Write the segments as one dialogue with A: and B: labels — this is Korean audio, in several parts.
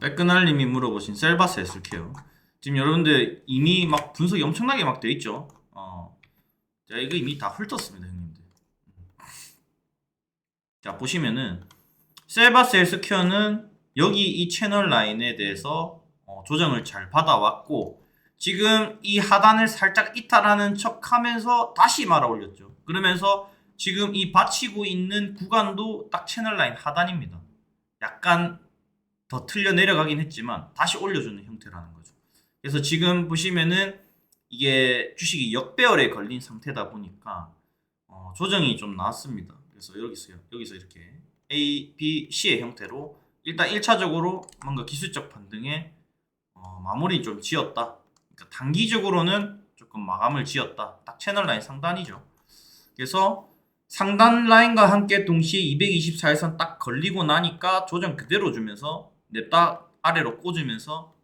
A: 빼끈알님이 물어보신 셀바스 S케어. 지금 여러분들 이미 막 분석이 엄청나게 막 돼 있죠. 어. 자, 이거 이미 다 훑었습니다, 형님들. 자, 보시면은 셀바스 S케어는 여기 이 채널 라인에 대해서 어, 조정을 잘 받아왔고 지금 이 하단을 살짝 이탈하는 척 하면서 다시 말아 올렸죠. 그러면서 지금 이 받치고 있는 구간도 딱 채널 라인 하단입니다. 약간 더 틀려 내려가긴 했지만 다시 올려주는 형태라는 거죠. 그래서 지금 보시면은 이게 주식이 역배열에 걸린 상태다 보니까 어, 조정이 좀 나왔습니다. 그래서 여기서 여기서 이렇게 A, B, C의 형태로 일단 1차적으로 뭔가 기술적 반등에 어, 마무리 좀 지었다. 그러니까 단기적으로는 조금 마감을 지었다. 딱 채널 라인 상단이죠. 그래서 상단 라인과 함께 동시에 224일선 딱 걸리고 나니까 조정 그대로 주면서 냅다 아래로 꽂으면서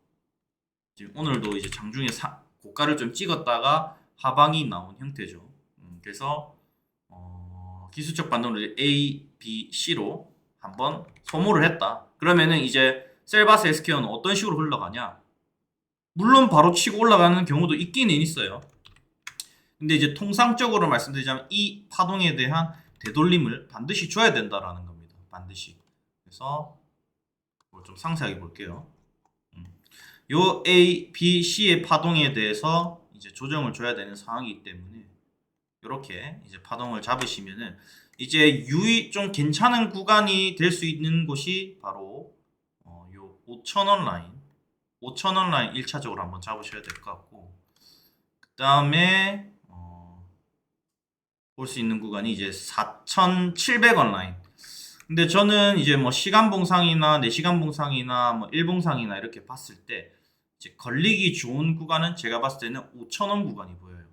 A: 지금 오늘도 이제 장중에 사, 고가를 좀 찍었다가 하방이 나온 형태죠. 음, 그래서 어, 기술적 반등을 A, B, C로 한번 소모를 했다. 그러면은 이제 셀바스 SK는 어떤 식으로 흘러가냐? 물론 바로 치고 올라가는 경우도 있기는 있어요. 근데 이제 통상적으로 말씀드리자면 이 파동에 대한 되돌림을 반드시 줘야 된다라는 겁니다. 반드시. 그래서 좀 상세하게 볼게요. 음. 요 A, B, C의 파동에 대해서 이제 조정을 줘야 되는 상황이기 때문에 이렇게 이제 파동을 잡으시면은 이제 유의 좀 괜찮은 구간이 될 수 있는 곳이 바로 어, 요 5,000원 라인, 5,000원 라인 1차적으로 한번 잡으셔야 될 것 같고 그 다음에 어, 볼 수 있는 구간이 이제 4,700원 라인. 근데 저는 이제 뭐 시간 봉상이나 4시간 봉상이나 뭐 일봉상이나 이렇게 봤을 때 이제 걸리기 좋은 구간은 제가 봤을 때는 5,000원 구간이 보여요.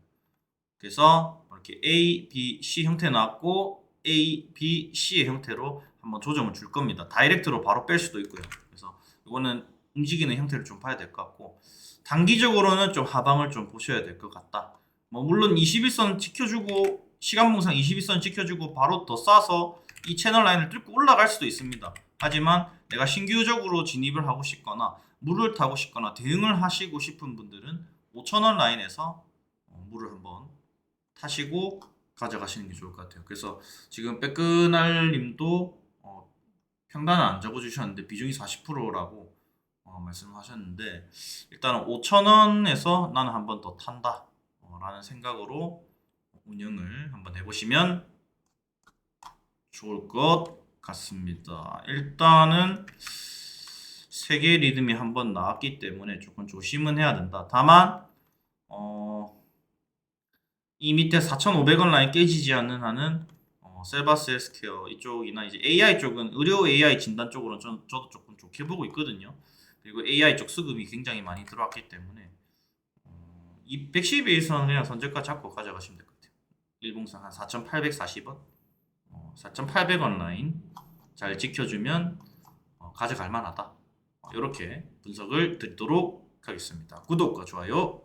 A: 그래서 이렇게 A, B, C 형태 나왔고 A, B, C의 형태로 한번 조정을 줄 겁니다. 다이렉트로 바로 뺄 수도 있고요. 그래서 이거는 움직이는 형태를 좀 봐야 될 것 같고 단기적으로는 좀 하방을 좀 보셔야 될 것 같다. 뭐 물론 21선 지켜주고 시간 봉상 21선 지켜주고 바로 더 싸서 이 채널 라인을 뚫고 올라갈 수도 있습니다. 하지만 내가 신규적으로 진입을 하고 싶거나 물을 타고 싶거나 대응을 하시고 싶은 분들은 5천원 라인에서 어, 물을 한번 타시고 가져가시는 게 좋을 것 같아요. 그래서 지금 빼끈알님도 어, 평단을 안 적어주셨는데 비중이 40%라고 어, 말씀하셨는데 일단은 5천원에서 나는 한번 더 탄다 어, 라는 생각으로 운영을 한번 해보시면 좋을 것 같습니다. 일단은 세계 리듬이 한번 나왔기 때문에 조금 조심은 해야 된다. 다만 어, 이 밑에 4,500원 라인 깨지지 않는 한은 어, 셀바스 헬스케어 이쪽이나 이제 AI 쪽은 의료 AI 진단 쪽으로는 전, 저도 조금 좋게 보고 있거든요. 그리고 AI 쪽 수급이 굉장히 많이 들어왔기 때문에 어, 이 112일선 그냥 선저가 잡고 가져가시면 될 것 같아요. 일봉상 한 4,840원, 어, 4,800원 라인 잘 지켜주면 어, 가져갈 만하다. 이렇게 분석을 드리도록 하겠습니다. 구독과 좋아요